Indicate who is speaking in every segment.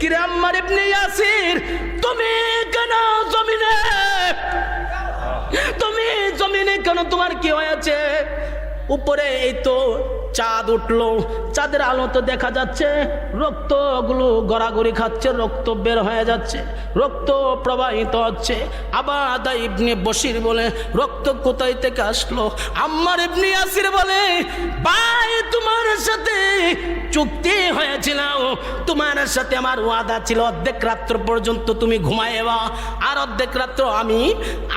Speaker 1: কিরে আম্মার ইবনে ইয়াসির, তুমি কেন জমিনে? তুমি জমিনে কেন তোমার কি হয়েছে? উপরে এই তো চাঁদ উঠল। চাঁদের আলো তো দেখা যাচ্ছে, রক্তগুলো গড়াগড়ি খাচ্ছে, রক্ত বের হয়ে যাচ্ছে, রক্ত প্রবাহিত হচ্ছে। আবার ইবনে বসির বলে, রক্ত কোথায় থেকে আসলো? আম্মার ইবনে আসির বলে, ভাই, তোমার সাথে চুক্তি হয়েছিল। তোমার সাথে আমার ওয়াদা ছিল, অর্ধেক রাত্র পর্যন্ত তুমি ঘুমাইবা। আর অর্ধেক রাত্র আমি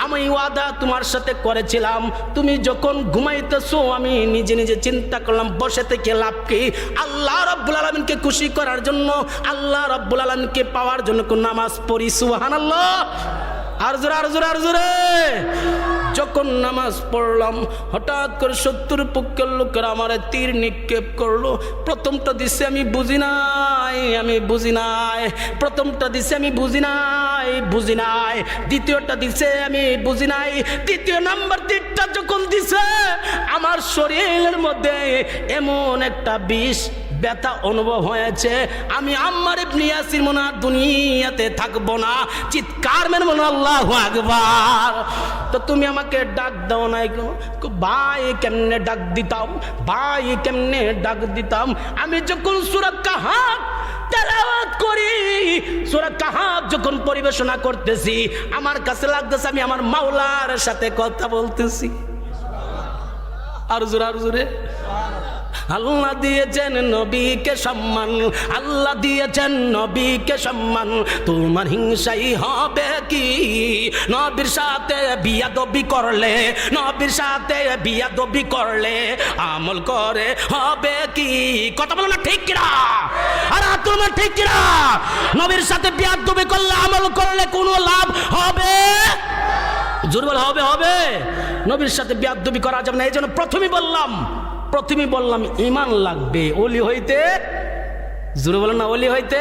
Speaker 1: আমি ওয়াদা তোমার সাথে করেছিলাম। তুমি যখন ঘুমাইতেছো, আমি নিজে নিজে চিন্তা করলাম বসে থেকে লাভ কি? আল্লাহ রব্বুল আলমিনকে খুশি করার জন্য, আল্লাহ রব্বুল আলমিনকে পাওয়ার জন্য কোন নামাজ পড়ি? সুহান আর জোরে, আর যখন নামাজ পড়লাম, হঠাৎ করে সত্তর পক্ষের লোকেরা আমার তীর নিক্ষেপ করল। প্রথমটা দিছে আমি বুঝি নাই, আমি বুঝি নাই। প্রথমটা দিছে আমি বুঝি নাই। বুঝি নাই। দ্বিতীয়টা দিছে, আমি বুঝি নাই। তৃতীয় নাম্বার তিনটা যখন দিছে, আমার শরীরের মধ্যে এমন একটা বিষ ব্যথা অনুভব হয়েছে। আমি আম্মার ইবনে ইয়াসির মনে হয় দুনিয়াতে থাকব না। চিৎকার মেন মনে আল্লাহ আকবার। তো তুমি আমাকে ডাক দাও নাই? ভাই, কেমনে ডাক দিতাম? ভাই, কেমনে ডাক দিতাম? আমি যখন সুরক্ষা তেলাওয়াত করি, সূরা কাহাব যখন পরিবেশনা করতেছি, আমার কাছে লাগতেছে আমি আমার মাওলার সাথে কথা বলতেছি। আর জোরে আর জোরে। আল্লাহ দিয়েছেন নবীকে সম্মান, আল্লাহ দিয়েছেন নবীকে সম্মান। তোমার হিংসাই হবে কি? নবীর সাথে বিয়াদবি করলে, নবীর সাথে বিয়াদবি করলে আমল করে হবে কি? কথা বলো না ঠিক কিনা? আর তোমার ঠিক কিনা? নবীর সাথে বিয়াদবি করলে, আমল করলে কোনো লাভ হবে? জোরবল হবে হবে। নবীর সাথে বিয়াদবি করা যাবে না, এই জন্য প্রথমেই বললাম প্রথমেই বললাম, ইমান লাগবে। অলি হইতে? জোরে বলেন না, অলি হইতে?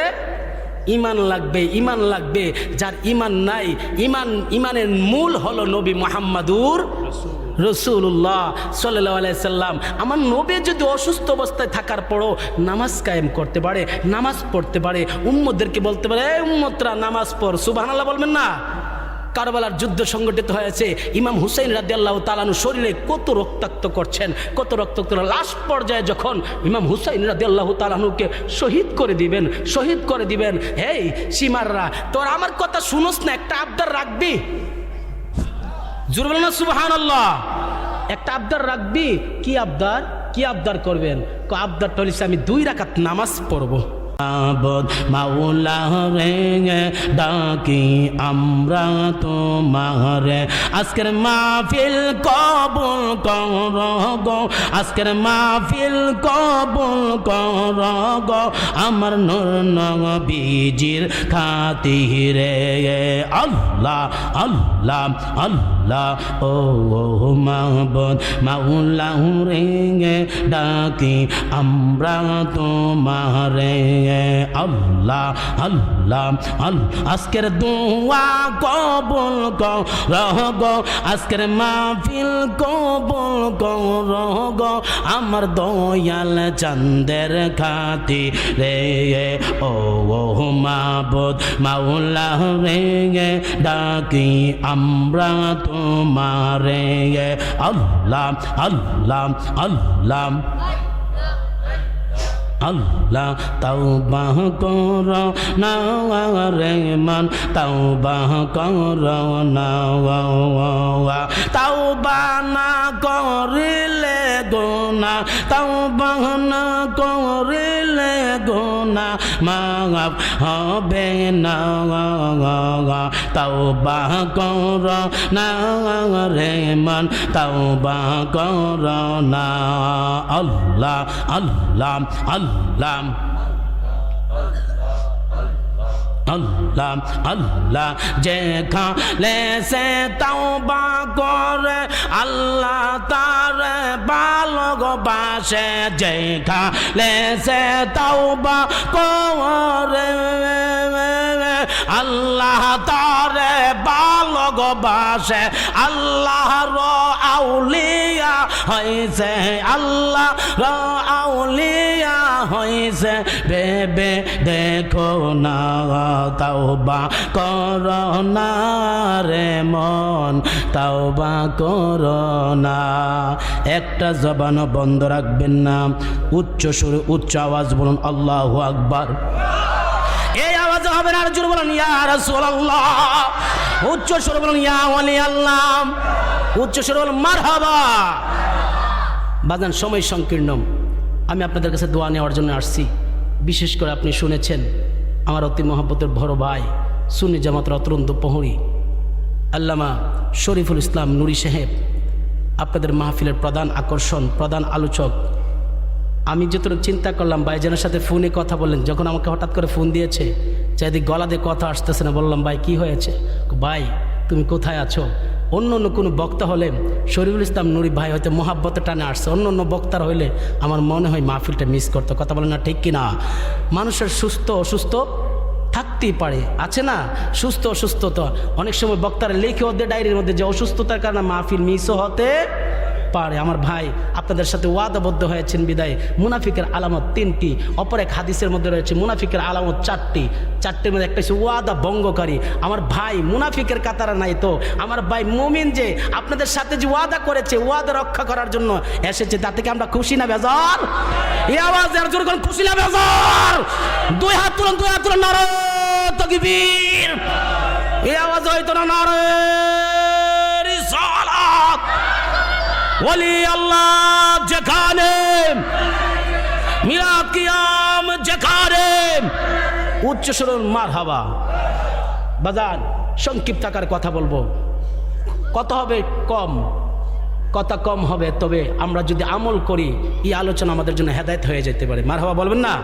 Speaker 1: ইমান লাগবে ইমান লাগবে। যার ইমান নাই, ইমান, ইমানের মূল হলো নবী মোহাম্মদুর রসুল্লাহ সাল্লাহ সাল্লাম। আমার নবী যদি অসুস্থ অবস্থায় থাকার পরও নামাজ কায়েম করতে পারে, নামাজ পড়তে পারে উম্মদেরকে বলতে পারে উম্মতরা, নামাজ পড়। সুবাহ বলবেন না? কারবালার যুদ্ধ সংগঠিত হয়েছে। ইমাম হুসাইন রাদি আল্লাহ তালানু শরীরে কত রক্তাক্ত করছেন, কত রক্তাক্ত লাস্ট পর্যায়ে যখন ইমাম হুসাইন রাদি আল্লাহ তালানুকে শহীদ করে দিবেন, শহীদ করে দিবেন, হেই সীমাররা তোর আমার কথা শুনোস না, একটা আবদার রাখবি। জোর বলো সুবাহান একটা আবদার রাখবি, কি আবদার? কি আবদার করবেন? আবদারটা হলিস আমি দুই রাকাত নামাজ পড়ব। আবদ মাওলা রে ডাকি আমরা তোমারে। আজকের মাহফিল কবুল কর গো, আজকের মাহফিল কবুল কর গো। আমার নূর নবীজির খাতিরে আল্লাহ আল্লাহ আল্লাহ, ও মাহবুদ মাওলা রে ডাকি আমরা তোমারে। আল্লাহ আল্লাহ আজকের দোয়া কবুল করগ আজকের মাহফিল কবুল করগ আমার দয়াল চন্দের খাতি রে ও মাবুদ মাওলা রে ডাকি আমরা তোমারে আল্লাহ আল্লাহ আল্লাহ। আল্লাহ তাও বাহ কর রে মান। তাও বাহ কর না তাওবা না করিলে গোনা তাও না করিলে গোনা মাফ হবে না। তাওবা কর না রে মন তাও বা কর না। আল্লাহ আল্লাহ আল্লাহ। আল্লাহ আল্লাহ যেখানে সে তাওবা করে আল্লাহ তার ভালোবাসে যেখানে সে তাওবা করে। আল্লাহ তারে আল্লাহ র আউলিয়া হয়েছে আল্লাহ র আউলিয়া হয়েছে বেবে দেখো না তাওবা করো না রে মন, তাওবা না। একটা জবানও বন্ধ রাখবেন না। উচ্চ সুরে উচ্চ আওয়াজ বলুন, আল্লাহ আকবার। হবে আর জোর বলুন, ইয়া উচ্চ সুরে বলুন, ইয়া ওয়ালি আল্লাহ উচ্চ সুরে বলুন, মারহাবা। বাজান, সময় সংকীর্ণ। আমি আপনাদের কাছে দোয়া নেওয়ার জন্য আসছি। বিশেষ করে আপনি শুনেছেন আমার অতি মহব্বতের বড় ভাই, সুন্নি জামাতের অতরন্ত প্রহরী, আল্লামা শরীফুল ইসলাম নুরি সাহেব। আপনাদের মাহফিলের প্রধান আকর্ষণ, প্রধান আলোচক আমি যতটুকু চিন্তা করলাম ভাইজানের সাথে ফোনে কথা বললেন যখন আমাকে হঠাৎ করে ফোন দিয়েছে চাইদি গলা দিয়ে কথা আসতেছে না, বললাম, ভাই, কি হয়েছে? ভাই, তুমি কোথায় আছো? অন্য অন্য কোনো বক্তা হলে, শরীফুল ইসলাম নুরি ভাই হয়তো মহাব্বতে টানে আসছে। অন্য অন্য বক্তার হইলে আমার মনে হয় মাহফিলটা মিস করতো। কথা বলে না, ঠিক কিনা মানুষের সুস্থ অসুস্থ থাকতেই পারে। আছে না? সুস্থ অসুস্থতা। অনেক সময় বক্তারা লিখে ওদের ডায়েরির মধ্যে যে অসুস্থতার কারণে মাহফিল মিসও হতে পারে। আমার ভাই আপনাদের সাথে ওয়াদাবদ্ধ হয়েছেন বিদায়। মুনাফিকের আলামত তিনটি, অপর এক হাদিসের মধ্যে রয়েছে, মুনাফিকের আলামত চারটি। চারটির মধ্যে একটা হচ্ছে ওয়াদা ভঙ্গকারী। আমার ভাই মুনাফিকের কাতারা নাই তো। আমার ভাই মুমিন যে, আপনাদের সাথে যে ওয়াদা করেছে, ওয়াদা রক্ষা করার জন্য এসেছে তাতে থেকে আমরা খুশি না, বেজার? এই আওয়াজ আর জোর খুশি না, বেজার? দুই হাত তুলুন, দুই হাত তুলুন নারে তকবীর। এই আওয়াজ হয়তো না নারে ওলি আল্লাহ যেখানে, মিলাদ কিয়াম যেখানে। উচ্চ সুরন মার হাবা বাজান, সংক্ষিপ্ত আকার কথা বলব। কত হবে? কম। কথা কম হবে, তবে আমরা যদি আমল করি, এই আলোচনা আমাদের জন্য হেদায়ত হয়ে যেতে পারে। মার হাবা বলবেন না?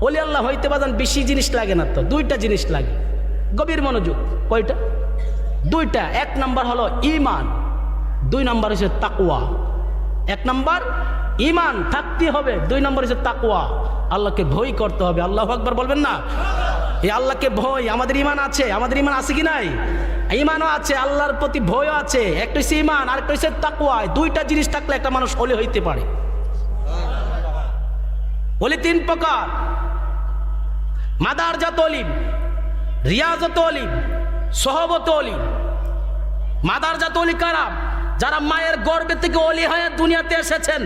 Speaker 1: ওলি আল্লাহ, হইতে বাজান বেশি জিনিস লাগে না তো, দুইটা জিনিস লাগে। গভীর মনোযোগ। কয়টা? দুইটা। এক নাম্বার হলো ইমান। দুই নম্বর হচ্ছে তাকুয়া এক নম্বর ইমান থাকতে হবে। দুই নম্বর হচ্ছে তাকুয়া আল্লাহকে ভয় করতে হবে। আল্লাহ আকবার বলবেন না? এই আল্লাহকে ভয়, আমাদের ইমান আছে। আমাদের ইমান আছে কি নাই? ইমানও আছে, আল্লাহর প্রতি ভয়ও আছে। একটা হচ্ছে ইমান আর একটা হচ্ছে তাকুয়া দুইটা জিনিস থাকলে একটা মানুষ অলি হইতে পারে। অলি তিন প্রকার। মাদার জাত অলিম রিয়াজত অলিম সহবত অলিম মাদার জাত অলি কারাম যারা মায়ের গর্বে থেকে অলি হয়ে দুনিয়াতে এসেছেন,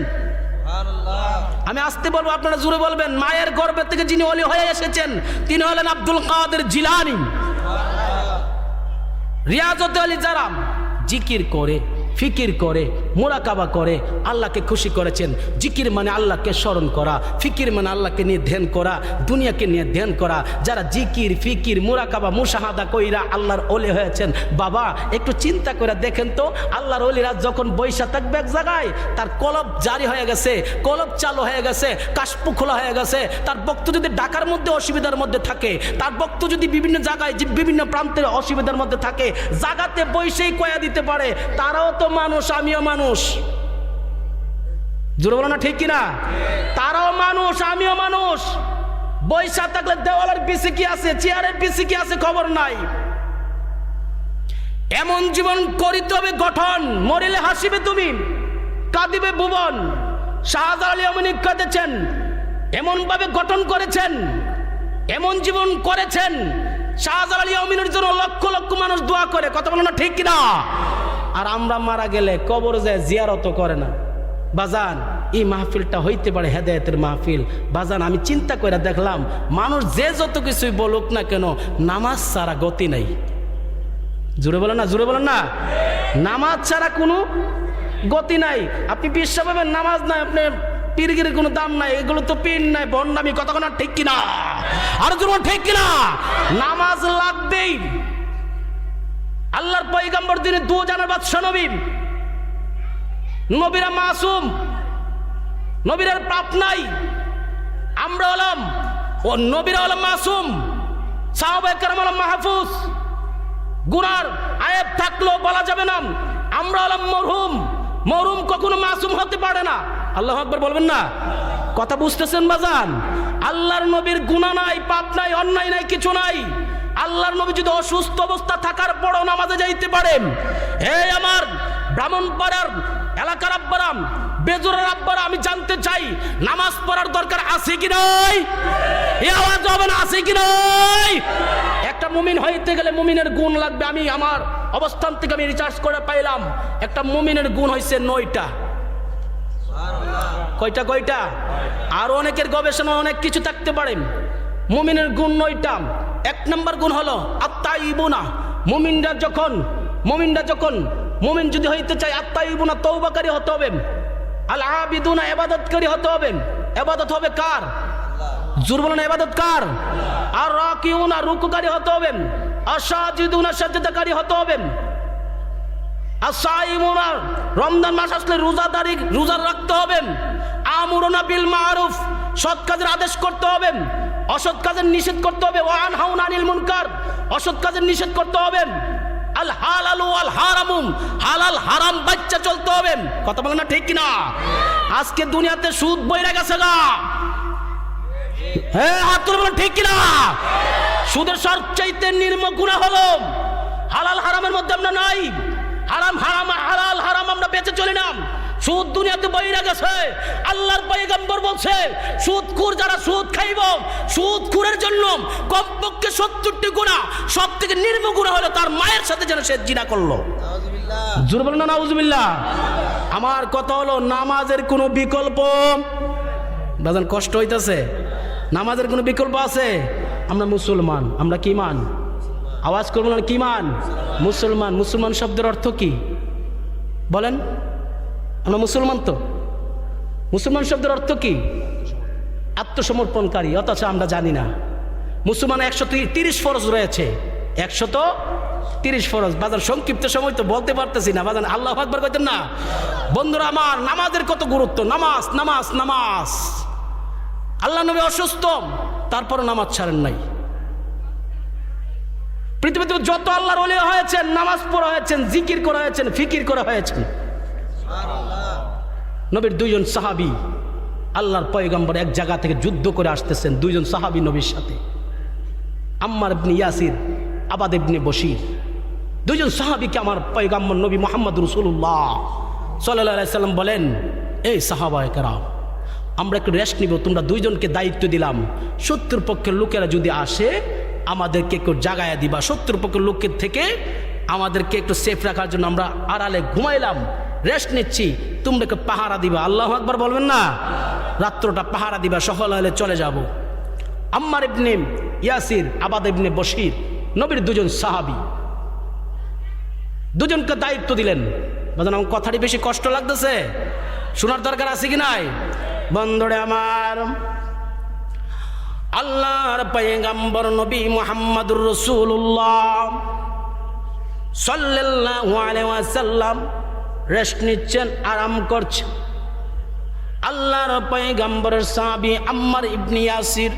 Speaker 1: আমি আসতে বলব, আপনারা জুড়ে বলবেন, মায়ের গর্বে থেকে যিনি অলি হয়ে এসেছেন, তিনি হলেন আব্দুল কাদের জিলানি। রিয়াজত আলী যারা জিকির করে। ফিকির করে, মোরাকাবা করে, আল্লাহকে খুশি করেছেন। জিকির মানে আল্লাহকে স্মরণ করা, ফিকির মানে আল্লাহকে নিয়ে ধ্যান করা, দুনিয়াকে নিয়ে ধ্যান করা। যারা জিকির, ফিকির, মোরাকাবা, মুশাহাদা কইরা আল্লাহর ওলে হয়েছেন, বাবা, একটু চিন্তা করে দেখেন তো, আল্লাহর অলিরা যখন বৈশা থাকবে এক জায়গায়, তার কলব জারি হয়ে গেছে, কলব চালু হয়ে গেছে কাশপু খোলা হয়ে গেছে, তার বক্ত যদি ডাকার মধ্যে অসুবিধার মধ্যে থাকে, তার বক্ত যদি বিভিন্ন জায়গায় বিভিন্ন প্রান্তের অসুবিধার মধ্যে থাকে, জাগাতে বৈশেই কয়া দিতে পারে, তারাও তো মানুষ, আমিও মানুষ। জোরে বলো না ঠিক কিনা? তারাও মানুষ, আমিও মানুষ। বৈশা থাকলে দেওয়ালের পিছে কি আছে? চেয়ারের পিছে কি আছে খবর নাই। এমন জীবন করিতে হবে গঠন। মরিলে হাসিবে তুমি, কাঁদিবে ভুবন। শাহজাল আলী এমন ভাবে গঠন করেছেন, এমন জীবন করেছেন। শাহজাল আলী অমিনের জন্য লক্ষ লক্ষ মানুষ দোয়া করে। কথা বলো না ঠিক কিনা? আর আমরা মারা গেলে কবর যায় জিয়ারত করে না। বাজান, এই মাহফিলটা হইতে পারে হেদায়তের মাহফিল। বাজান, আমি চিন্তা করে দেখলাম, মানুষ যে যত কিছুই বলুক না কেন, নামাজ ছাড়া গতি নাই। জুড়ে বলেন না জুড়ে বলেন না? নামাজ ছাড়া কোনো গতি নাই। আপনি বিশ্বাস পাবেন নামাজ নাই আপনি পীরগিরির কোনো দাম নাই, এগুলো তো পীর নাই বন্ডামি কতক্ষণ ঠিক কিনা? আর জন্য ঠিক কিনা? নামাজ লাগবেই। আল্লাহর পয়গাম্বর দিনে দু জানার বাদশাহ নবী নবীরা মাসুম নবীরার পাপ নাই। আমরা হলাম, ও নবীরা হলাম মাসুম। সাহাবায়ে কেরাম হলাম মাহফুজ। গুনার আয়েব থাকলেও বলা যাবে না, আমরা হলাম মরহুম। মরহুম কখনো মাসুম হতে পারে না। আল্লাহ আকবর বলবেন না? কথা বুঝতেছেন বাজান? আল্লাহর নবীর গুণা নাই, পাপ নাই, অন্যায় নাই, কিছু নাই। আল্লাহর নবী যদি অসুস্থ অবস্থা থাকার পরও নামাজে যাইতে পারেন। হে আমার ব্রাহ্মণ পাড়ার এলাকার আব্বারাম বেজুরের আব্বারা আমি জানতে চাই, নামাজ পড়ার দরকার আছে কি নাই? এ আওয়াজ হবে না, আছে কি নাই? একটা মুমিন হইতে গেলে মুমিনের গুণ লাগবে। আমি আমার অবস্থান থেকে আমি রিচার্জ করে পাইলাম। একটা মুমিনের গুণ হয়েছে নয়টা। কয়টা কয়টা? আরও অনেকের গবেষণা অনেক কিছু থাকতে পারে। মুমিনের গুণ নয়টা। এক নম্বর গুণ হলো আত্মা ইবুনা মুমিনরা যখন মুমিনরা যখন, মুমিন যদি হইতে চায় আত্মা ইবুনা তৌবাকারী হতে হবে। আল আবিদুনা, এবাদতকারী হতে হবে। এবাদত হবে কার? জোর এবাদত কার? আর রাকিউনা, রুকুকারী হতে হবে। আসাজিদুনা সাজদাকারী হতে হবে। আসাইমুনা রমজান মাস আসলে রোজাদারি, রোজা রাখতে হবে। আমুরনা বিল মারুফ, সৎ কাজের আদেশ করতে হবে। অসৎ কাজের নিষেধ করতে হবে। ওয়ান হাউন আনিল মুনকার। অসৎ কাজের নিষেধ করতে হবেন আল হালালু আল হারামুম হালাল হারাম বাচ্চা চলতে হবে। কথা বলেন না ঠিক কিনা? আজকে দুনিয়াতে সুদ বইরা গেছে গা। হ্যাঁ হাত তুলে বলেন ঠিক কিনা? সুদের সবচাইতে নির্ম গুণা হলো, হালাল হারামের মধ্যে আমরা নাই। হারাম হারাম, হালাল হারাম আমরা বেঁচে চলি না। সুদ দুনিয়াতে বইরা গেছে। আল্লাহর পয়গম্বর বলছে সুদখুর যারা সুদ খাইব সুদখুরের জন্য কমপক্ষে সত্তরটি গুণা সব থেকে নির্ম গুণা হলো তার মায়ের সাথে যেন সে জিনা করল। জোর বলেন না, নাউজুবিল্লাহ। আমার কথা হলো, নামাজের কোনো বিকল্প, বাজান কষ্ট হইতেছে। নামাজের কোনো বিকল্প আছে? আমরা মুসলমান, আমরা কি মান? আওয়াজ করব না, কি মান? মুসলমান মুসলমান শব্দের অর্থ কি? বলেন। আমরা মুসলমান তো। মুসলমান শব্দের অর্থ কি? আত্মসমর্পণকারী, অথচ আমরা জানি না। মুসলমান একশো তিরিশ ফরজ রয়েছে। একশত তিরিশ ফরজ। বাজার সংক্ষিপ্ত সময় তো বলতে পারতেছি না। বাজান আল্লাহ আকবর কইতেন না, বন্ধুরা আমার, নামাজের কত গুরুত্ব? নামাজ নামাজ নামাজ। আল্লাহ নবী অসুস্থ, তারপরও নামাজ ছাড়েন নাই। পৃথিবীতে যত আল্লাহর অলি হয়েছেন, নামাজ পড়া হয়েছেন, জিকির করা হয়েছেন, ফিকির করা হয়েছেন। নবীর দুইজন সাহাবি আল্লাহর পয়গম্বর এক জায়গা থেকে যুদ্ধ করে আসতেছেন, দুইজন সাহাবি নবীর সাথে। আম্মার ইবনে ইয়াসির, আবাদ ইবনে বশির। দুইজন সাহাবিকে আমার পয়গাম্বর নবী মোহাম্মদ রসুল্লাহ সাল্লাহ সাল্লাম বলেন, এই সাহাবায় কারাম আমরা একটু রেস্ট নিব, তোমরা দুইজনকে দায়িত্ব দিলাম। শত্রুর পক্ষের লোকেরা যদি আসে, আমাদেরকে একটু জাগায় দিবা। শত্রুর পক্ষের লোকের থেকে আমাদেরকে একটু সেফ রাখার জন্য আমরা আড়ালে ঘুমাইলাম। রেস্ট নিচ্ছি তোমরা পাহারা দিবা। আল্লাহ আকবার বলবেন না? রাত্রটা পাহারা দিবা সফল হলে চলে যাব। আম্মার ইবনে ইয়াসির, আবাদ ইবনে বশির, নবীর দুজন সাহাবি। দুজনকে দায়িত্ব দিলেন। বাজান আমার কথাটি বেশি কষ্ট লাগতেছে? শোনার দরকার আছে কি নাই? বন্ধরে আমার, আল্লাহর পয়গাম্বর নবী মোহাম্মদুর রসুল্লাহ সাল্লাল্লাহু আলাইহি ওয়াসাল্লাম রেস্ট নিচ্ছেন, আরাম করছেন। আল্লাহর পয়গাম্বরের সাহাবী আম্মার ইবনে ইয়াসির,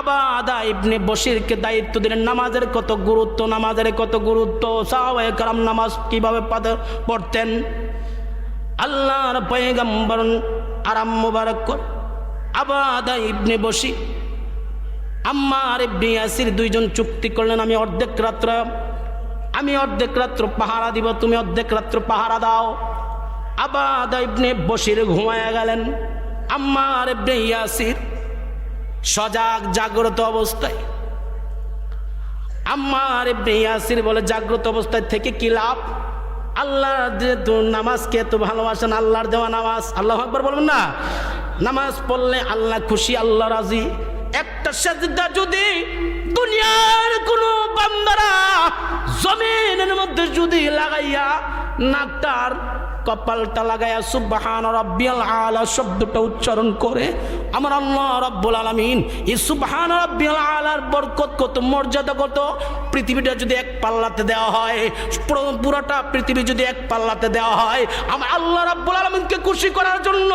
Speaker 1: আবাদা ইবনে বশিরকে দায়িত্ব দিলেন, নামাজের কত গুরুত্ব, নামাজের কত গুরুত্ব, সাহাবায়ে কারাম নামাজ কীভাবে পড়তেন? আল্লাহর পয়গাম্বর আরাম মুবারক আবাদা ইবনে বশি আম্মার ইবনে ইয়াসির দুইজন চুক্তি করলেন, আমি অর্ধেক রাত্র আমি অর্ধেক রাত্র পাহারা দিব, তুমি অর্ধেক রাত্র পাহারা দাও। আবাদা ইবনে বশির ঘুমায়া গেলেন। আম্মার ইবনে ইয়াসির সজাগ, জাগ্রত অবস্থায়। আম্মার ইবনে ইয়াসির বলে, জাগ্রত অবস্থায় থেকে কি লাভ? আল্লাহ যেহেতু নামাজকে এত ভালোবাসেন? আল্লাহর দেওয়া নামাজ। আল্লাহ আকবর বলবেন, না, নামাজ পড়লে আল্লাহ খুশি, আল্লাহ রাজি। একটা সাজদা যদি দুনিয়ার কোনো বান্দারা জমিনের মধ্যে যদি লাগাইয়া নাকটার কপালটা লাগাইয়া সুবহান রব্বিয়াল আলা শব্দটা উচ্চারণ করে, আমার আল্লাহ রব্বুল আলামিন, এই সুবহান রব্বিয়াল আলার বরকত কত, মর্যাদা কত? পৃথিবীটা যদি এক পাল্লাতে দেওয়া হয়, পুরো- পুরোটা পৃথিবী যদি এক পাল্লাতে দেওয়া হয়, আমার আল্লাহ রব্বুল আলামিনকে খুশি করার জন্য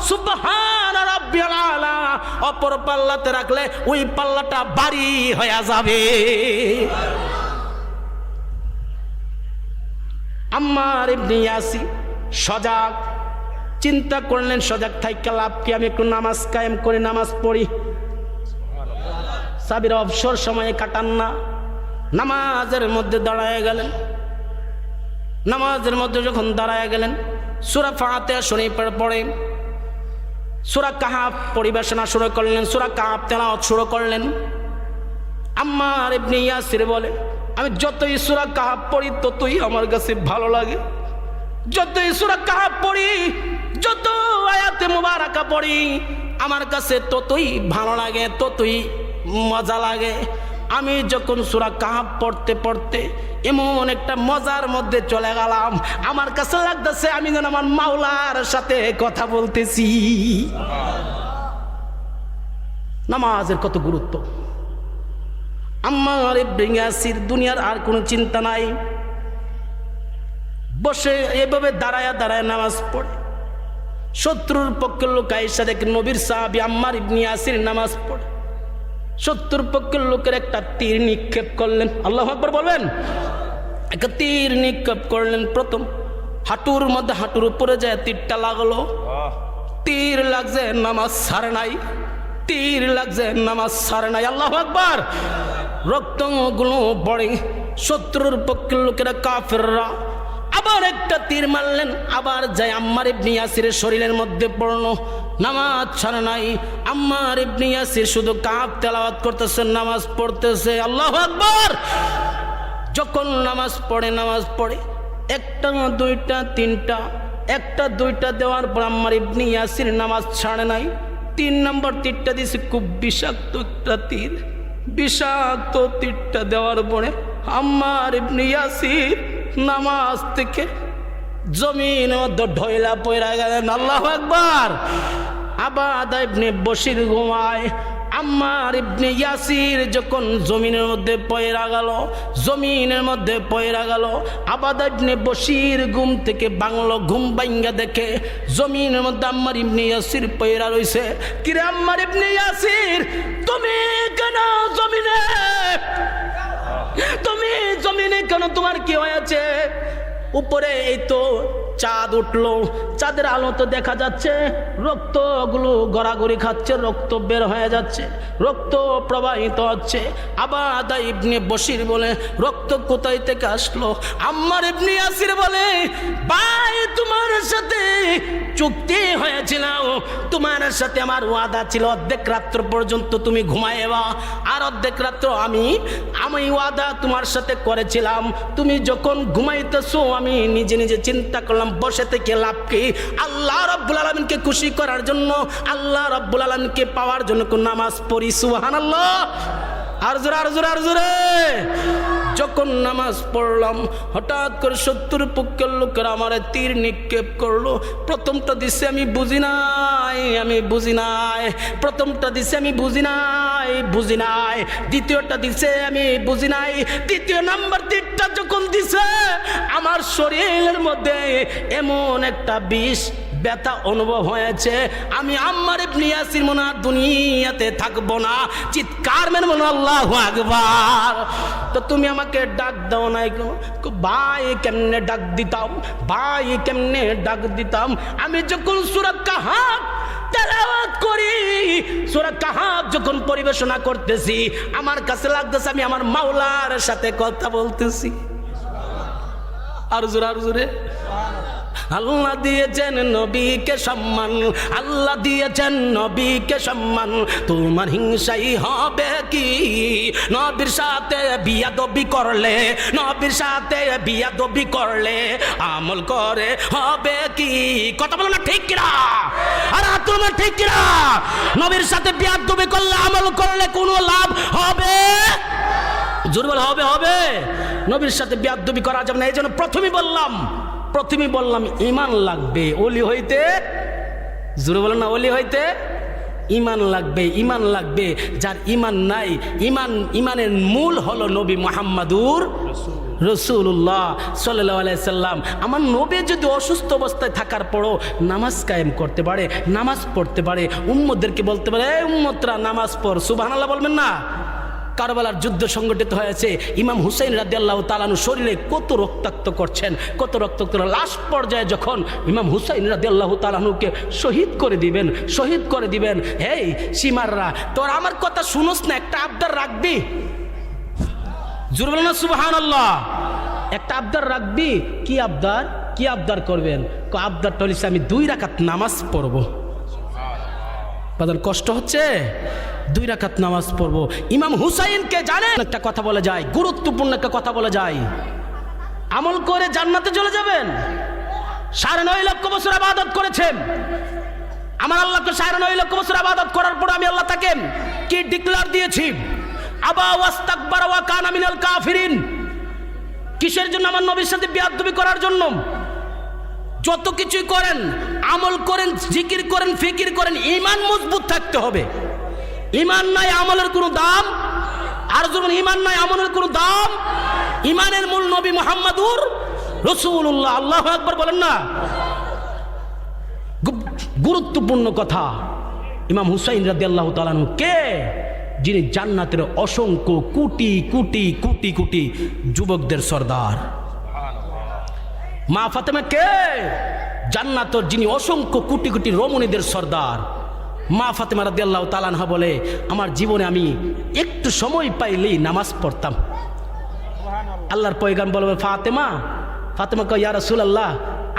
Speaker 1: সুবহান রব্বিয়াল আলা অপর পাল্লাতে রাখলে ওই পাল্লাটা বাড়ি হয়ে যাবে। আমার ইবনে ইয়াসি সজাগ। চিন্তা করলেন, সজাগ থাইকা লাভ কি? আমি একটু নামাজ কায়েম করে নামাজ পড়ি। সাবির অবসর সময়ে কাটান না। নামাজের মধ্যে দাঁড়ায় গেলেন। নামাজের মধ্যে যখন দাঁড়ায় গেলেন, সুরা ফাতে শরীফ পড়ে সুরা কাহাব পরিবেশনা শুরু করলেন, সুরা কাহাব তেলাওয়াত শুরু করলেন। আম্মার ইবনে ইয়াসির বলে, আমি যতই সুরা কাহাব পড়ি, ততই আমার কাছে ভালো লাগে। যতই সুরা কাহাব পড়ি, যত আয়াতে মুবারাকা পড়ি, আমার কাছে ততই ভালো লাগে, ততই মজা লাগে। আমি যখন সুরা কাহাব পড়তে পড়তে এমন একটা মজার মধ্যে চলে গেলাম, আমার কাছে লাগতেছে আমি যেন আমার মাওলার সাথে কথা বলতেছি। নামাজের কত গুরুত্ব। আমার ব্রিঙ্গাসির দুনিয়ার আর কোনো চিন্তা নাই। বসে এভাবে দাঁড়ায় দাঁড়ায় নামাজ পড়ে। শত্রুর পক্ষের লোক আইসা দেখে নবীর সাহাবি আম্মার ইবনি আসির নামাজ পড়ে। শত্রুর পক্ষের লোকের একটা তীর নিক্ষেপ করলেন। আল্লাহ আকবর বলবেন? একটা তীর নিক্ষেপ করলেন প্রথম। হাঁটুর মধ্যে হাঁটুর উপরে যায় তীরটা লাগল তীর লাগছে নামাজ সারে নাই। তীর লাগছে নামাজ সারে নাই। আল্লাহ আকবার! রক্তগুলো পড়ে শত্রুর পক্ষের লোকেরা কাফেররা আবার একটা তীর মারলেন, আবার যায় আম্মার ইবনি ইয়াসিরের শরীরের মধ্যে পড়ল। নামাজ ছাড়া নাই। আম্মার ইবনি ইয়াসির শুধু কাপ তেলাওয়াত করতেছে, নামাজ পড়তেছে। আল্লাহ আকবার! যখন নামাজ পড়ে নামাজ পড়ে, একটা, দুইটা, তিনটা, একটা, দুইটা দেওয়ার পর আমার ইবনি ইয়াসির নামাজ ছাড়ে নাই। তিন নম্বর তীরটা দিয়েছে খুব বিষাক্ত একটা তীর। বিষাক্ত তীরটা দেওয়ার পরে আমার ইবনি ইয়াসির নামাজ থেকে জমিন মধ্যে ঢয়লা পয়রা গেলেন। আল্লাহ একবার আবাদ ইবনে বসির ঘুমায়। আম্মার ইবনে ইয়াসির যখন জমিনের মধ্যে পয়রা গেল, জমিনের মধ্যে পয়রা গেল, আবাদ ইবনে বসির ঘুম থেকে বাংলো ঘুম বাইঙ্গা দেখে জমিনের মধ্যে আম্মার ইবনে ইয়াসির পয়রা রইছে। কিরে আম্মার ইবনে ইয়াসির, তুমি কেন জমিনে তুমি জমিনে কেন তোমার কি হয়েছে? উপরে এই তো চাঁদ উঠল। চাঁদের আলো তো দেখা যাচ্ছে। রক্তগুলো গড়াগড়ি খাচ্ছে, রক্ত বের হয়ে যাচ্ছে, রক্ত প্রবাহিত হচ্ছে। আবার ইবনে বসির বলে, রক্ত কোথায় থেকে আসলো? আম্মার ইবনে আসির বলে, ভাই, তোমার সাথে চুক্তি হয়েছিল। তোমার সাথে আমার ওয়াদা ছিল, অর্ধেক রাত্র পর্যন্ত তুমি ঘুমাইবা। আর অর্ধেক রাত্র আমি আমি ওয়াদা তোমার সাথে করেছিলাম। তুমি যখন ঘুমাইতেছো, আমি নিজে নিজে চিন্তা করলাম, বসে থেকে লাভ কি? আল্লাহ রব্বুল আলমিনকে খুশি করার জন্য, আল্লাহ রব্বুল আলমিনকে পাওয়ার জন্য কোন নামাজ পড়ি সুহান আল্লাহ আর জোরে, আর যখন নামাজ পড়লাম, হঠাৎ করে সত্তর পক্ষের লোকেরা আমার তীর নিক্ষেপ করল। প্রথমটা দিছে, আমি বুঝি নাই, আমি বুঝি নাই। প্রথমটা দিছে, আমি বুঝি নাই বুঝি নাই। দ্বিতীয়টা দিছে, আমি বুঝি নাই। তৃতীয় নাম্বার তীরটা যখন দিছে, আমার শরীরের মধ্যে এমন একটা বিষ ব্যথা অনুভব হয়েছে। আমি আম্মার ইবনে ইয়াসির মনে হয় দুনিয়াতে থাকব না। চিৎকার মেন মনে আল্লাহ আকবার। তো তুমি আমাকে ডাক দাও নাই কেন? ভাই, কেমনে ডাক দিতাম? ভাই, কেমনে ডাক দিতাম? আমি যখন কাহাব তেলাওয়াত করি সুরা কাহাব যখন পরিবেশনা করতেছি, আমার কাছে লাগতেছে আমি আমার মাওলার সাথে কথা বলতেছি। আর জোরে আর জোরে। আল্লাহ দিয়েছেন নবীকে সম্মান, আল্লাহ দিয়েছেন নবীকে সম্মান। তোমার হিংসাই হবে কি? নবীর সাথে বিয়া দবি করলে, নবীর সাথে বিয়া দবি করলে আমল করে হবে কি? কথা বলো না ঠিক কিনা? আর তোমার ঠিক কিনা? নবীর সাথে বিয়া দবি করলে, আমল করলে কোনো লাভ হবে? জোরবল হবে হবে। নবীর সাথে বিয়াদবি করা যাবে না, এই জন্য প্রথমেই বললাম প্রথমেই বললাম ইমান লাগবে। অলি হইতে, জোরে বলেন না অলি হইতে ইমান লাগবে ইমান লাগবে। যার ইমান নাই ইমান ইমানের মূল হলো নবী মোহাম্মদুর রসুল্লাহ সাল্লাহ সাল্লাম। আমার নবী যদি অসুস্থ অবস্থায় থাকার পরও নামাজ কায়েম করতে পারে, নামাজ পড়তে পারে উম্মদেরকে বলতে পারে উম্মতরা, নামাজ পড়। সুবাহ বলবেন না? কারবালার যুদ্ধ সংগঠিত হয়েছে। ইমাম হুসেন রাদিয়াল্লাহ তালানু শরীরে কত রক্তাক্ত করছেন, কত রক্তাক্ত লাশ পর্যায়ে যখন ইমাম হুসাইন রাদিয়াল্লাহ তালানুকে শহীদ করে দিবেন, শহীদ করে দিবেন এই সীমাররা, তোর আমার কথা শুনোস না, একটা আবদার রাখবি। জুরবুল সুবাহান আল্লাহ একটা আবদার রাখবি, কি আবদার? কি আবদার করবেন? আবদারটা হলিছে আমি দুই রাকাত নামাজ পড়ব। বাজার কষ্ট হচ্ছে? দুই রাকাত নামাজ পড়ব। ইমাম হুসাইনকে জানেন? একটা কথা বলে যায়, গুরুত্বপূর্ণ একটা কথা বলে যায়। আমল করে জান্নাতে চলে যাবেন। সাড়ে নয় লক্ষ বছর আবাদত করেছেন। আমার আল্লাহকে সাড়ে নয় লক্ষ বছর আবাদত করার পর আমি আল্লাহ তাকে কি ডিক্লার দিয়েছি? আবা ওয়া কানা মিনাল কাফিরিন। কিসের জন্য আমার নবীর সাথে বিয়াদবি করার জন্য? যত কিছুই করেন, আমল করেন, জিকির করেন, ফিকির করেন ইমান মজবুত থাকতে হবে। ইমান নাই, আমলের কোনো দাম। আর যখন ইমান নাই, আমলের কোনো দাম। ইমানের মূল নবী মোহাম্মদুর রসুল্লাহ আল্লাহ একবার বলেন না? গুরুত্বপূর্ণ কথা। ইমাম হুসাইন রাদি আল্লাহ তালানু কে? যিনি জান্নাতের অসংখ্য কোটি কোটি কোটি কোটি যুবকদের সর্দার। মা ফাতেমা কে? জান্নাতর যিনি অসংখ্য কোটি কোটি রমণীদের সর্দার। মা ফাতেমা রাদি আল্লাহ তালানহা বলে, আমার জীবনে আমি একটু সময় পাইলেই নামাজ পড়তাম। আল্লাহর পয়গাম বলবে ফাতেমা ফাতেমা কয়, ইয়া রাসূলুল্লাহ,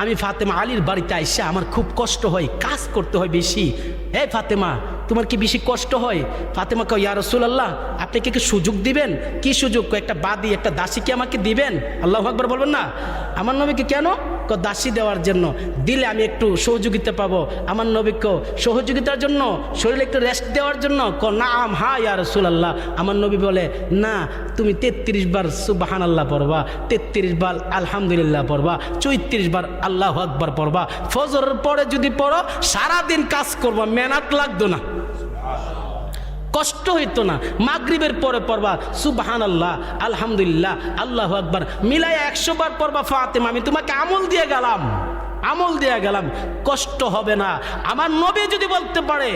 Speaker 1: আমি ফাতেমা আলীর বাড়িতে আইসা আমার খুব কষ্ট হয়, কাজ করতে হয় বেশি। হে ফাতেমা তোমার কি বেশি কষ্ট হয়? ফাতেমা কয়, ইয়া রাসূলুল্লাহ, আপনি কি সুযোগ দিবেন? কি সুযোগ? একটা বাদি, একটা দাসী কি আমাকে দিবেন? আল্লাহ আকবর বলবেন না। আমার নবীকে কেন? দাসী দেওয়ার জন্য দিলে আমি একটু সহযোগিতা পাবো। আমার নবীকে সহযোগিতার জন্য, শরীরে একটু রেস্ট দেওয়ার জন্য ক না আম হা, ইয়া রাসূলুল্লাহ। আমার নবী বলে, না, তুমি তেত্রিশ বার সুবাহান আল্লাহ পড়বা, তেত্রিশ বার আলহামদুলিল্লাহ পড়বা, চৈত্রিশ বার আল্লাহ আকবার পড়বা। ফজরের পরে যদি পড়ো, সারাদিন কাজ করবা, মেহনত লাগতো না। কষ্ট হইতো না। মাগরিবের পরে পড়বা সুবাহান আল্লাহ আলহামদুলিল্লাহ, আল্লাহ আকবার। মিলাই একশো বার পড়বা ফাতেমা, আমি তোমাকে আমল দিয়ে গেলাম। আমল দিয়ে গেলাম। কষ্ট হবে না। আমার নবী যদি বলতে পারে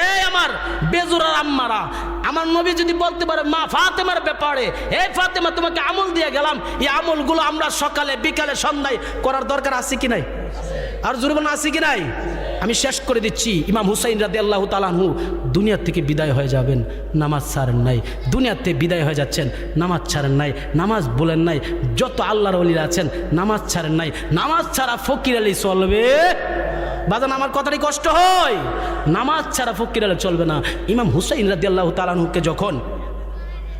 Speaker 1: এ আমার বেজুরার আম্মারা, আমার নবী যদি বলতে পারে, মা ফাতেমার ব্যাপারে এ ফাতেমা, তোমাকে আমল দিয়ে গেলাম। এই আমলগুলো আমরা সকালে, বিকালে, সন্ধ্যায় করার দরকার আছে কি নাই? আর জুরবান আছে কি নাই? আমি শেষ করে দিচ্ছি। ইমাম হুসাইন রাদি আল্লাহ তালাহু দুনিয়ার থেকে বিদায় হয়ে যাবেন, নামাজ ছাড়েন নাই। দুনিয়াতে বিদায় হয়ে যাচ্ছেন, নামাজ ছাড়েন নাই, নামাজ বলেন নাই, যত আল্লাহর অলিরা আছেন, নামাজ ছাড়েন নাই। নামাজ ছাড়া ফকির আলী চলবে। বাজান, আমার কথাটি কষ্ট হয়। নামাজ ছাড়া ফকির আলী চলবে না। ইমাম হুসাইন রাদি আল্লাহ তালাহুকে যখন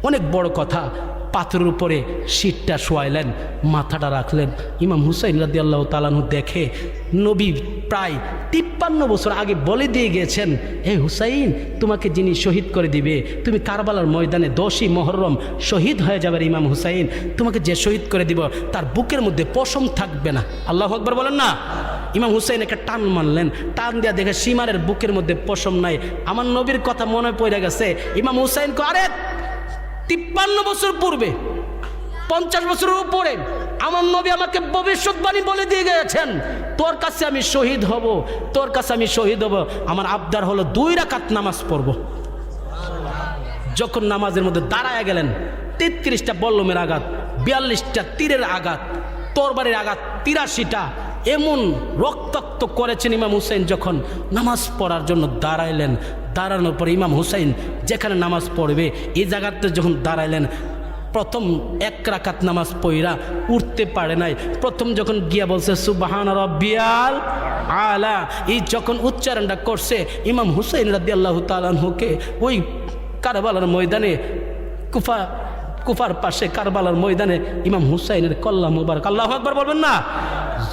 Speaker 1: অনেক বড় কথা পাথরের উপরে শীতটা শোয়াইলেন, মাথাটা রাখলেন। ইমাম হুসাইন রাদি আল্লাহ তালানহু দেখে, নবী প্রায় তিপ্পান্ন বছর আগে বলে দিয়ে গেছেন হে হুসাইন, তোমাকে যিনি শহীদ করে দিবে, তুমি কারবালার ময়দানে দশই মহরম শহীদ হয়ে যাবে ইমাম হুসাইন। তোমাকে যে শহীদ করে দিব, তার বুকের মধ্যে পশম থাকবে না। আল্লাহ আকবর বলেন না। ইমাম হুসাইন একটা টান মানলেন টান দেওয়া দেখে সীমারের বুকের মধ্যে পশম নাই। আমার নবীর কথা মনে পড়ে গেছে। ইমাম হুসাইন আরে তিপ্পান্ন বছর পূর্বে, পঞ্চাশ বছরের উপরে, আমার নবী আমাকে ভবিষ্যৎবাণী বলে দিয়ে গেছেন তোর কাছে আমি শহীদ হব, তোর কাছে আমি শহীদ হব। আমার আবদার হলো দুই রাকাত নামাজ পড়ব। যখন নামাজের মধ্যে দাঁড়ায় গেলেন, তেত্রিশটা বল্লমের আঘাত, বিয়াল্লিশটা তীরের আঘাত, তরবারের আঘাত, তিরাশিটা, এমন রক্তাক্ত করেছেন ইমাম হুসেন যখন নামাজ পড়ার জন্য দাঁড়াইলেন দাঁড়ানোর পর ইমাম হুসাইন, যেখানে নামাজ পড়বে, এই জায়গাতে যখন দাঁড়াইলেন, প্রথম এক রাকাত নামাজ পইরা উঠতে পারে নাই। প্রথম যখন গিয়া বলছে, সুবাহান রব্বিয়াল আলা এই যখন উচ্চারণটা করছে, ইমাম হুসাইন রাদি আল্লাহ তালানহুকে ওই কারবালার ময়দানে, কুফা, কুফার পাশে কারবালার ময়দানে ইমাম হুসাইনের কল্লা মুবারক। আল্লাহ আকবর বলবেন না?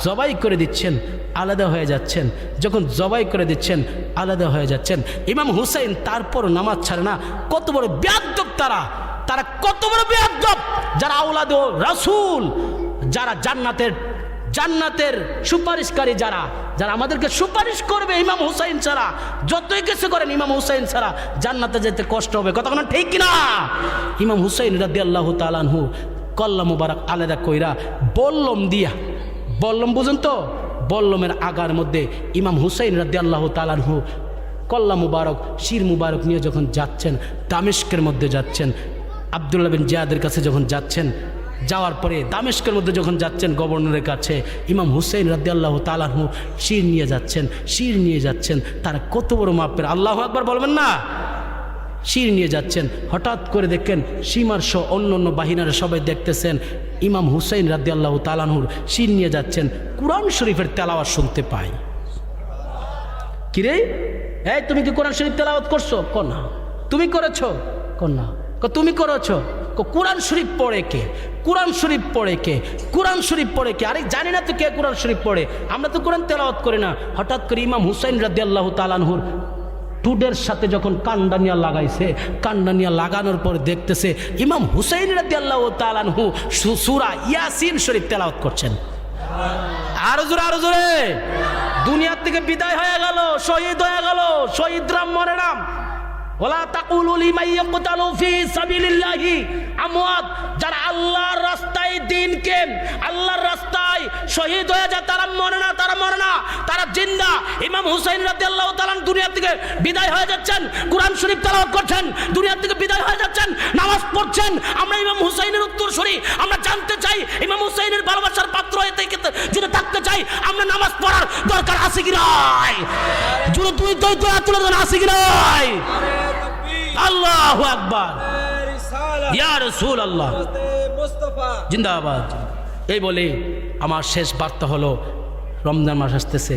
Speaker 1: জবাই করে দিচ্ছেন। আলাদা হয়ে যাচ্ছেন। যখন জবাই করে দিচ্ছেন, আলাদা হয়ে যাচ্ছেন। ইমাম হুসাইন তারপর নামাজ ছাড়ে না। কত বড় ব্যাদ্যব তারা। তারা কত বড় ব্যাদ্যব যারা আউলাদ রাসূল। যারা জান্নাতের জান্নাতের সুপারিশকারী যারা। যারা আমাদেরকে সুপারিশ করবে ইমাম হুসাইন ছাড়া। যতই কিছু করেন ইমাম হুসাইন ছাড়া জান্নাতে যেতে কষ্ট হবে। কতক্ষণ ঠিক কিনা? ইমাম হুসাইন রাদি আল্লাহ তালানহু কল্লা মুবারক, আলাদা কইরা বল্লম দিয়া। বল্লম বুঝুন তো? বল্লমের আগার মধ্যে ইমাম হুসাইন রাদি আল্লাহ তালানহু কল্লা মুবারক, শির মুবারক নিয়ে যখন যাচ্ছেন, দামেস্কের মধ্যে যাচ্ছেন, আবদুল্লাহ বিন জিয়াদের কাছে যখন যাচ্ছেন, যাওয়ার পরে দামেস্কের মধ্যে যখন যাচ্ছেন গভর্নরের কাছে, ইমাম হুসেন রাদ্দি আল্লাহ তালাহু শির নিয়ে যাচ্ছেন, শির নিয়ে যাচ্ছেন, তারা কত বড় মাপের, আল্লাহ একবার বলবেন না? শির নিয়ে যাচ্ছেন। হঠাৎ করে দেখেন সীমার সহ অন্য অন্য বাহিনারা সবাই দেখতেছেন ইমাম হুসাইন রাদ্দি আল্লাহ তালানহুর শির নিয়ে যাচ্ছেন। কোরআন শরীফের তেলাওয়াত শুনতে পাই। কিরে এই, তুমি কি কোরআন শরীফ তেলাওয়াত করছ? কনা তুমি করেছ? কনা ক তুমি করেছ? কোরআন শরীফ পড়ে কে? কোরআন শরীফ পড়ে কে? কোরআন শরীফ পড়ে কে? আরে জানি না তো কে কোরআন শরীফ পড়ে। আমরা তো কোরআন তেলাওয়াত করি না। হঠাৎ করে ইমাম হুসাইন রাদ্দি আল্লাহ তালানহুর টুডের সাথে যখন কান্ডানিয়া লাগাইছে কান্ডানিয়া লাগানোর পর দেখতেছে ইমাম হুসাইন রাদি সুরা ইয়াসিন শরীফ তেলাওয়াত করছেন। আরও জোরে আরও জোরে। দুনিয়ার থেকে বিদায় হয়ে গেল, শহীদ হয়ে গেল শহীদ রাম মরে রাম। ওলা তাকুলু লিমান ইয়াকতালু ফি সাবিলিল্লাহি। আমওয়াত, যারা আল্লাহর রাস্তায় দিনকে, আল্লাহর রাস্তায় শহীদ হয়ে যায়, তারা মরে না, তারা মরে না। তারা জিন্দা। ইমাম হুসাইন রাদিয়াল্লাহু তাআলা দুনিয়া থেকে বিদায় হয়ে যাচ্ছেন। কোরআন শরীফ তেলাওয়াত করছেন, দুনিয়া থেকে বিদায় হয়ে যাচ্ছেন, নামাজ পড়ছেন। আমরা ইমাম হুসাইনের উত্তর সরি আমরা জানতে চাই, ইমাম হুসাইনের ভালোবাসার পাত্র থেকে যদি থাকতে চাই, আমরা নামাজ পড়ার দরকার আছে কি যদি তুই তুই তুই তুলে আছে কি নাই? আল্লাহ আকবার। ইয়া রসুল আল্লাহ জিন্দাবাদ। এই বলে আমার শেষ বার্তা হলো রমজান মাস আসতেছে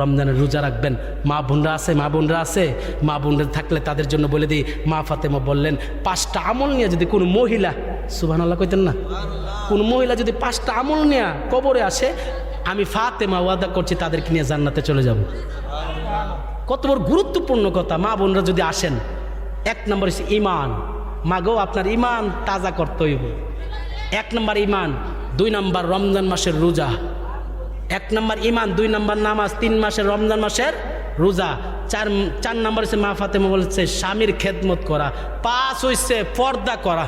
Speaker 1: রমজানের রোজা রাখবেন। মা বোনরা আছে মা বোনরা আছে। মা বোনরা থাকলে তাদের জন্য বলে দিই মা ফাতেমা বললেন পাঁচটা আমল নিয়ে যদি কোনো মহিলা সুবাহ আল্লাহ কইতেন না কোনো মহিলা যদি পাঁচটা আমল নিয়ে কবরে আসে আমি ফাতেমা ওয়াদা করছি তাদেরকে নিয়ে জান্নাতে চলে যাব। কত বড় গুরুত্বপূর্ণ কথা মা বোনরা যদি আসেন এক নম্বর হচ্ছে ইমান। মাগো আপনার ইমান তাজা করতে হইব। এক নম্বর ইমান, দুই নম্বর রমজান মাসের রোজা। এক নম্বর ইমান, দুই নম্বর নামাজ, তিন মাসের রমজান মাসের রোজা। চার চার নম্বর হচ্ছে মা ফাতেমা বলছে, স্বামীর খেদমত করা। পাঁচ হচ্ছে পর্দা করা।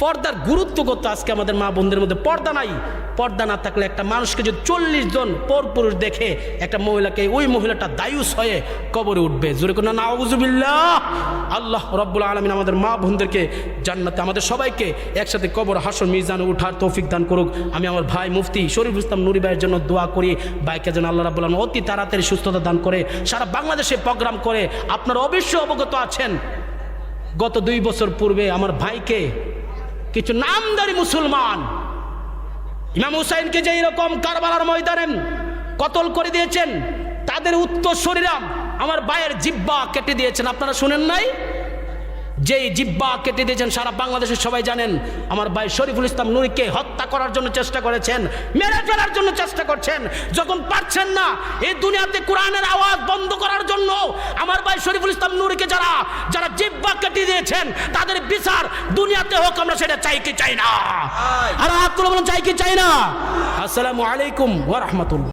Speaker 1: পর্দার গুরুত্ব কত? আজকে আমাদের মা বোনদের মধ্যে পর্দা নাই। পর্দা না থাকলে একটা মানুষকে যদি চল্লিশ জন পর পুরুষ দেখে একটা মহিলাকে ওই মহিলাটা দায়ুস হয়ে কবরে উঠবে। জোরে কোনো নাউজুবিল্লাহ। আল্লাহ রব্বুল আলমিন আমাদের মা বোনদেরকে জান্নাতে, আমাদের সবাইকে একসাথে কবর, হাসর, মিজান, উঠার তৌফিক দান করুক। আমি আমার ভাই মুফতি শরীফ ইসলাম নুরি ভাইয়ের জন্য দোয়া করি। ভাইকে যেন আল্লাহ রাবুল আলম অতি তাড়াতাড়ি সুস্থতা দান করে, সারা বাংলাদেশে প্রোগ্রাম করে। আপনারা অবশ্যই অবগত আছেন। গত দুই বছর পূর্বে আমার ভাইকে কিছু নামদারি মুসলমান। ইমাম হুসাইনকে যে এরকম কারবালার ময়দানে কতল করে দিয়েছেন, তাদের উত্তর শরীরাম আমার বায়ের জিব্বা কেটে দিয়েছেন। আপনারা শুনেন নাই? যেই জিব্বা কেটে দিয়েছেন সারা বাংলাদেশের সবাই জানেন আমার ভাই শরীফুল ইসলাম নুরিকে হত্যা করার জন্য চেষ্টা করেছেন মেরে ফেলার জন্য চেষ্টা করছেন যখন পারছেন না এই দুনিয়াতে কোরআনের আওয়াজ বন্ধ করার জন্য আমার ভাই শরীফুল ইসলাম নুরিকে যারা যারা জিব্বা কেটে দিয়েছেন তাদের বিচার দুনিয়াতে হোক আমরা সেটা চাই কি চাই না। আর চাই কি চাই না? আসসালামু আলাইকুম ওয়া রাহমাতুল্লাহ।